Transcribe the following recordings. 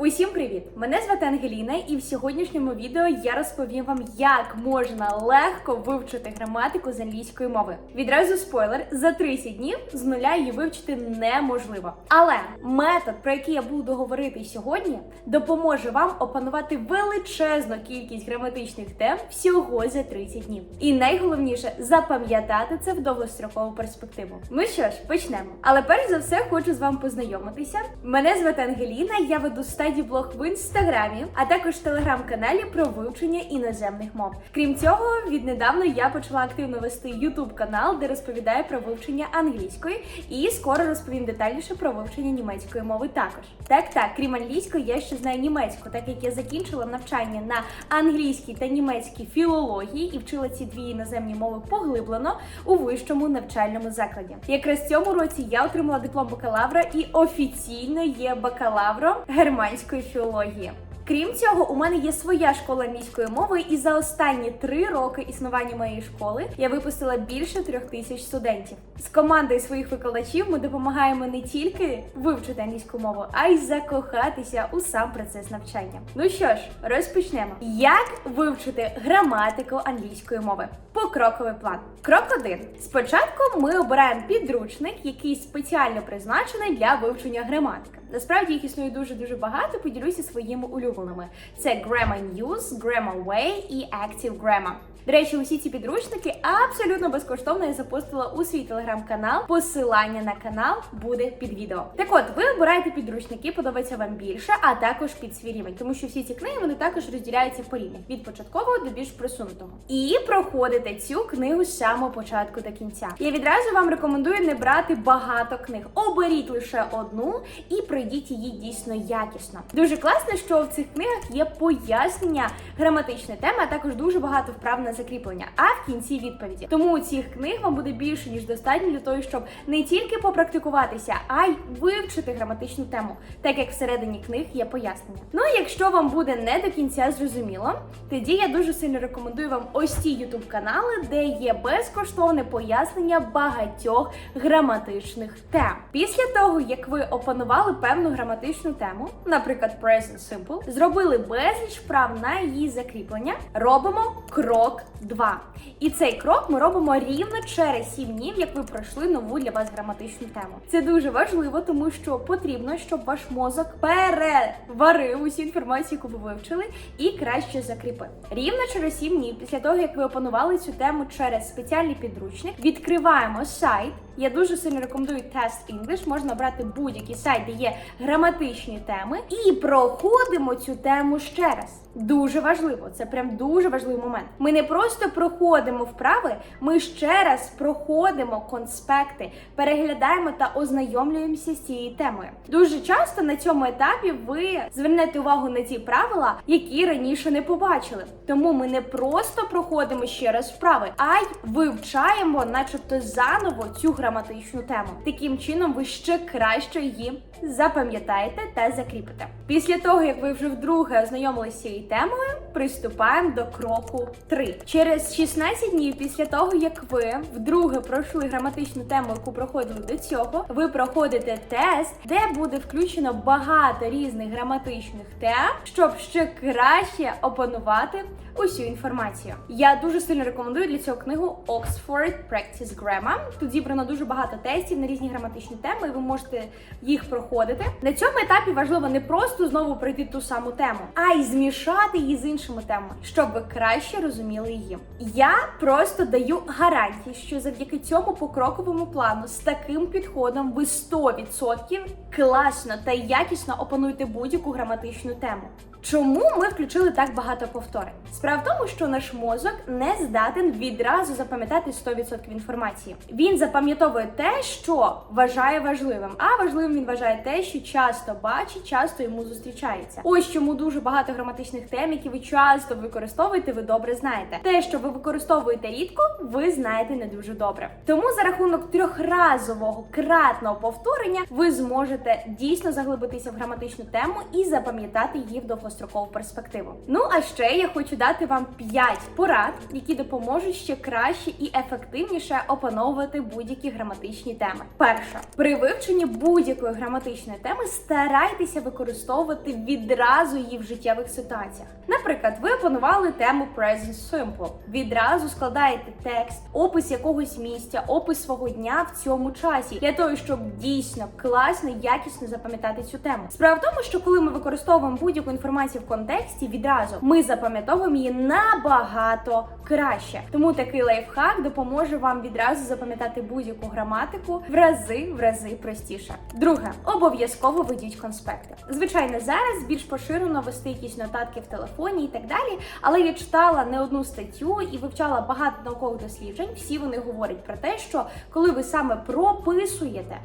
Усім привіт! Мене звати Ангеліна, і в сьогоднішньому відео я розповім вам, як можна легко вивчити граматику з англійської мови. Відразу спойлер: за 30 днів з нуля її вивчити неможливо. Але метод, про який я буду говорити сьогодні, допоможе вам опанувати величезну кількість граматичних тем всього за 30 днів. І найголовніше запам'ятати це в довгострокову перспективу. Ну що ж, почнемо. Але перш за все хочу з вами познайомитися. Мене звати Ангеліна, я веду стадію блог в інстаграмі, а також телеграм-каналі про вивчення іноземних мов. Крім цього, віднедавна я почала активно вести ютуб канал, де розповідаю про вивчення англійської, і скоро розповім детальніше про вивчення німецької мови також. Так, так, крім англійської, я ще знаю німецьку, так як я закінчила навчання на англійській та німецькій філології і вчила ці дві іноземні мови поглиблено у вищому навчальному закладі. Якраз цьому році я отримала диплом бакалавра і офіційно є бакалавром германської філології. Крім цього, у мене є своя школа англійської мови, і за останні три роки існування моєї школи я випустила більше трьох тисяч студентів. З командою своїх викладачів ми допомагаємо не тільки вивчити англійську мову, а й закохатися у сам процес навчання. Ну що ж, розпочнемо. Як вивчити граматику англійської мови? Покроковий план. Крок 1. Спочатку ми обираємо підручник, який спеціально призначений для вивчення граматики. Насправді їх існує дуже дуже багато. Поділюся своїми улюбленими. Це Grammar News, Grammar Way і Active Grammar. До речі, усі ці підручники абсолютно безкоштовно я запостила у свій телеграм-канал. Посилання на канал буде під відео. Так от, ви обираєте підручники, подобається вам більше, а також під свій рівень, тому що всі ці книги вони також розділяються по рівнях від початкового до більш просунутого. І проходите цю книгу з самого початку до кінця. Я відразу вам рекомендую не брати багато книг. Оберіть лише одну і пройдіть її дійсно якісно. Дуже класно, що в цих книгах є пояснення граматичної теми, а також дуже багато вправ на закріплення, а в кінці відповіді. Тому цих книг вам буде більше ніж достатньо для того, щоб не тільки попрактикуватися, а й вивчити граматичну тему, так як всередині книг є пояснення. Ну і якщо вам буде не до кінця зрозуміло, тоді я дуже сильно рекомендую вам ось ці ютуб канали, де є безкоштовне пояснення багатьох граматичних тем. Після того, як ви опанували певну граматичну тему, наприклад, present simple, зробили безліч вправ на її закріплення, робимо крок 2. І цей крок ми робимо рівно через 7 днів, як ви пройшли нову для вас граматичну тему. Це дуже важливо, тому що потрібно, щоб ваш мозок переварив усю інформацію, яку ви вивчили, і краще закріпив. Рівно через 7 днів, після того як ви опанували цю тему через спеціальний підручник, відкриваємо сайт. Я дуже сильно рекомендую Test English. Можна обрати будь-який сайт, де є граматичні теми, і проходимо цю тему ще раз. Дуже важливо, це прям дуже важливий момент. Ми не просто проходимо вправи, ми ще раз проходимо конспекти, переглядаємо та ознайомлюємося з цією темою. Дуже часто на цьому етапі ви звернете увагу на ті правила, які раніше не побачили. Тому ми не просто проходимо ще раз вправи, а й вивчаємо, начебто, заново цю граматичну тему. Таким чином, ви ще краще її запам'ятаєте та закріпите. Після того, як ви вже вдруге ознайомилися з цією темою, приступаємо до кроку 3. Через 16 днів після того, як ви вдруге пройшли граматичну тему, яку проходили до цього, ви проходите тест, де буде включено багато різних граматичних тем, щоб ще краще опанувати усю інформацію. Я дуже сильно рекомендую для цього книгу Oxford Practice Grammar. Тут зібрано дуже багато тестів на різні граматичні теми, і ви можете їх проходити. На цьому етапі важливо не просто знову пройти ту саму тему, а й змішати її з іншими темами, щоб ви краще розуміли її. Я просто даю гарантії, що завдяки цьому покроковому плану з таким підходом ви 100% класно та якісно опануєте будь-яку граматичну тему. Чому ми включили так багато повторень? Справа в тому, що наш мозок не здатен відразу запам'ятати 100% інформації. Він запам'ятовує те, що вважає важливим, а важливим він вважає те, що часто бачить, часто йому зустрічається. Ось чому дуже багато граматичних тем, які ви часто використовуєте, ви добре знаєте. Те, що ви використовуєте рідко, ви знаєте не дуже добре. Тому за рахунок трьохразового кратного повторення ви зможете дійсно заглибитися в граматичну тему і запам'ятати її в довгострокову перспективу. Ну а ще я хочу дати вам 5 порад, які допоможуть ще краще і ефективніше опановувати будь-які граматичні теми. Перша при вивченні будь-якої граматичної теми старайтеся використовувати відразу її в життєвих ситуаціях. Наприклад, ви опанували тему Present Simple. Відразу складаєте текст, опис якогось місця, опис свого дня в цьому часі для того, щоб дійсно класно, якісно запам'ятати цю тему. Справа в тому, що коли ми використовуємо будь-яку інформацію в контексті, відразу ми запам'ятовуємо її набагато краще. Тому такий лайфхак допоможе вам відразу запам'ятати будь-яку граматику в рази в рази простіше. Друге, обов'язково ведіть конспекти. Звичайно, зараз більш поширено вести якісь нотатки в телефоні і так далі. Але я читала не одну статтю і вивчала багато наукових досліджень. Всі вони говорять про те, що коли ви саме прописуєте.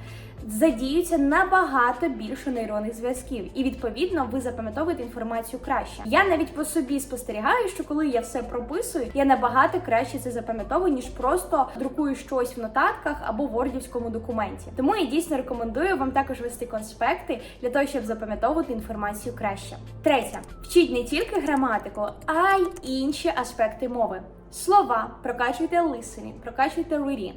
Задіються набагато більше нейронних зв'язків, і відповідно ви запам'ятовуєте інформацію краще. Я навіть по собі спостерігаю, що коли я все прописую, я набагато краще це запам'ятовую, ніж просто друкую щось в нотатках або в вордівському документі. Тому я дійсно рекомендую вам також вести конспекти для того, щоб запам'ятовувати інформацію краще. Третє, вчіть не тільки граматику, а й інші аспекти мови. Слова, прокачуйте listening, прокачуйте reading.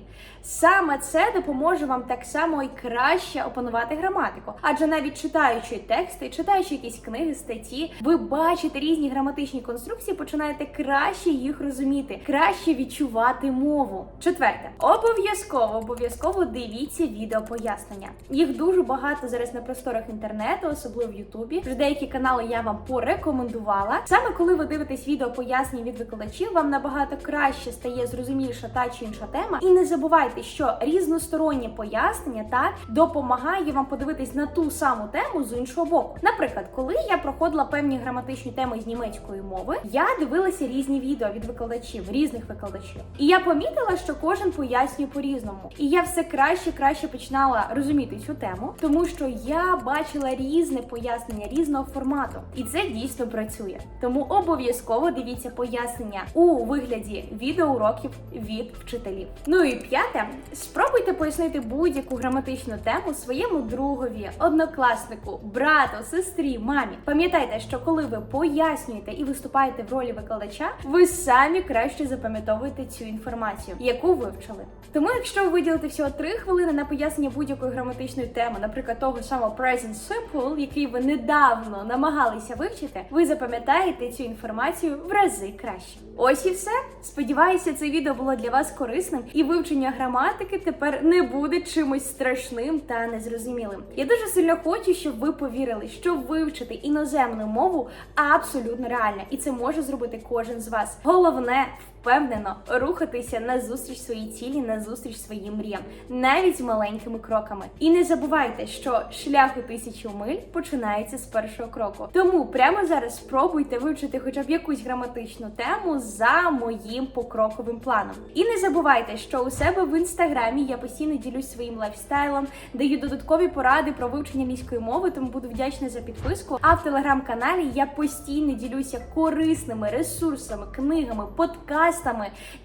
Саме це допоможе вам так само і краще опанувати граматику. Адже навіть читаючи тексти, читаючи якісь книги, статті, ви бачите різні граматичні конструкції, починаєте краще їх розуміти, краще відчувати мову. Четверте, обов'язково, обов'язково дивіться відео пояснення. Їх дуже багато зараз на просторах інтернету, особливо в Ютубі. Вже деякі канали я вам порекомендувала. Саме коли ви дивитесь відео пояснень від викладачів, вам набагато краще стає зрозуміліша та чи інша тема. І не забувайте, що різностороннє пояснення так допомагає вам подивитись на ту саму тему з іншого боку. Наприклад, коли я проходила певні граматичні теми з німецької мови, я дивилася різні відео від викладачів, різних викладачів. І я помітила, що кожен пояснює по-різному. І я все краще краще починала розуміти цю тему, тому що я бачила різне пояснення різного формату, і це дійсно працює. Тому обов'язково дивіться пояснення у вигляді відеоуроків від вчителів. Ну і п'яте, спробуйте пояснити будь-яку граматичну тему своєму другові, однокласнику, брату, сестрі, мамі. Пам'ятайте, що коли ви пояснюєте і виступаєте в ролі викладача, ви самі краще запам'ятовуєте цю інформацію, яку вивчили. Тому, якщо ви виділите всього 3 хвилини на пояснення будь-якої граматичної теми, наприклад, того самого Present Simple, який ви недавно намагалися вивчити, ви запам'ятаєте цю інформацію в рази краще. Ось і все. Сподіваюся, це відео було для вас корисним, і вивчення граматики тепер не буде чимось страшним та незрозумілим. Я дуже сильно хочу, щоб ви повірили, що вивчити іноземну мову абсолютно реально, і це може зробити кожен з вас. Головне впевнено рухатися на зустріч своїй цілі, на зустріч своїм мріям, навіть маленькими кроками. І не забувайте, що шлях у тисячу миль починається з першого кроку. Тому прямо зараз спробуйте вивчити хоча б якусь граматичну тему за моїм покроковим планом. І не забувайте, що у себе в інстаграмі я постійно ділюсь своїм лайфстайлом, даю додаткові поради про вивчення англійської мови, тому буду вдячна за підписку. А в телеграм-каналі я постійно ділюся корисними ресурсами, книгами, подкастами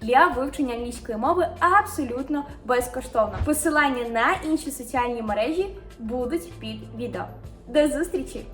для вивчення англійської мови абсолютно безкоштовно. Посилання на інші соціальні мережі будуть під відео. До зустрічі!